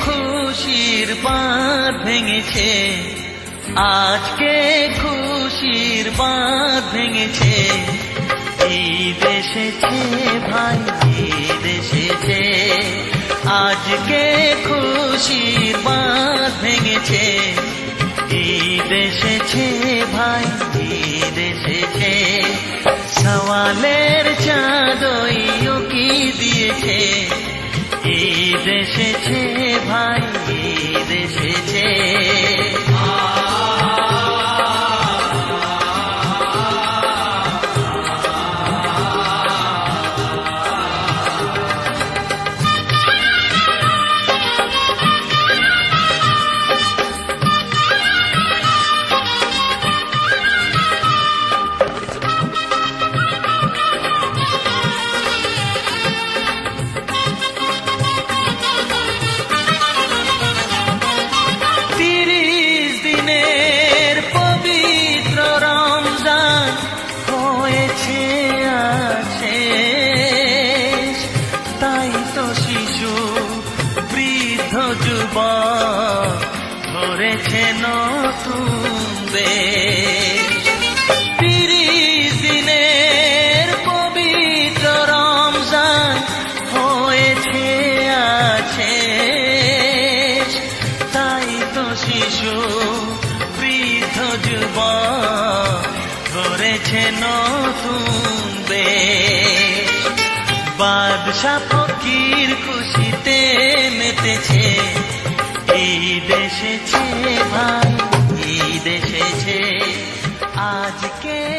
খুশির বাঁধ ভেঙেছে। আজকে খুশির বাঁধ ভেঙেছে। ঈদ এসেছে ভাই, ঈদ এসেছে। আজকে খুশির বাঁধ ভেঙেছে। ঈদ এসেছে ভাই, ঈদ এসেছে। সওয়ালের চাঁদইও ঈদ এসেছে ভাই ঈদ এসেছে। যুবক ধরেছে নতুন বেশ তিরিশ দিনের পবিত্র রমজান হয়েছে, আছে। তাই তো শিশু, বৃদ্ধ যুবক ধরেছে নতুন বেশ বাদশা ফকির খুশিতে মেতেছে এসেছে ভাই ঈদ এসেছে। আজকে